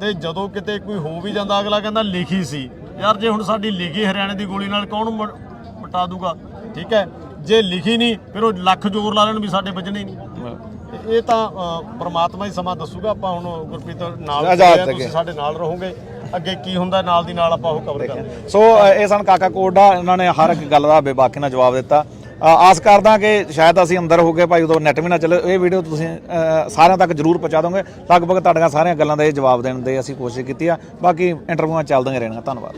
ਤੇ ਜਦੋਂ ਕਿਤੇ ਕੋਈ ਹੋ ਵੀ ਜਾਂਦਾ ਅਗਲਾ ਕਹਿੰਦਾ ਲਿਖੀ ਸੀ। ਯਾਰ ਜੇ ਹੁਣ ਸਾਡੀ ਲਿਖੀ ਹਰਿਆਣੇ ਦੀ ਗੋਲੀ ਨਾਲ ਕੌਣ ਮਿਟਾ ਦੂਗਾ? ਠੀਕ ਹੈ ਜੇ ਲਿਖੀ ਨਹੀਂ ਫਿਰ ਉਹ ਲੱਖ ਜ਼ੋਰ ਲਾ ਲੈਣ ਵੀ ਸਾਡੇ ਵੱਜਣੇ ਨਹੀਂ। ਇਹ ਤਾਂ ਪ੍ਰਮਾਤਮਾ ਹੀ ਸਮਾਂ ਦੱਸੂਗਾ ਆਪਾਂ ਹੁਣ ਗੁਰਪ੍ਰੀਤ ਨਾਲ ਆ, ਤੁਸੀਂ। ਸਾਡੇ ਨਾਲ ਰਹੋਗੇ। ਅੱਗੇ ਕੀ ਹੁੰਦਾ ਨਾਲ ਦੀ ਨਾਲ ਆਪਾਂ ਉਹ ਕਵਰ ਕਰਾਂਗੇ ਸੋ ਇਹ ਸਨ ਕਾਕਾ ਕੋਡਾ ਇਹਨਾਂ ਨੇ ਹਰ ਇੱਕ ਗੱਲ ਦਾ ਬੇਬਾਕੀ ਨਾਲ ਜਵਾਬ ਦਿੱਤਾ। ਆਸ ਕਰਦਾ ਕਿ ਸ਼ਾਇਦ ਅਸੀਂ ਅੰਦਰ ਹੋ ਗਏ ਭਾਈ ਉਦੋਂ ਨੈਟ ਵੀ ਨਾ ਚੱਲੇ। ਇਹ ਵੀਡੀਓ ਤੁਸੀਂ ਸਾਰਿਆਂ ਤੱਕ ਜਰੂਰ ਪਹੁੰਚਾ ਦੋਗੇ। ਲਗਭਗ ਤੁਹਾਡੀਆਂ ਸਾਰੀਆਂ ਗੱਲਾਂ ਦਾ ਇਹ ਜਵਾਬ ਦੇਣ ਦੇ ਅਸੀਂ ਕੋਸ਼ਿਸ਼ ਕੀਤੀ ਆ। ਬਾਕੀ ਇੰਟਰਵਿਊਆਂ ਚੱਲਦੀਆਂ ਰਹਿਣਗੀਆਂ ਧੰਨਵਾਦ।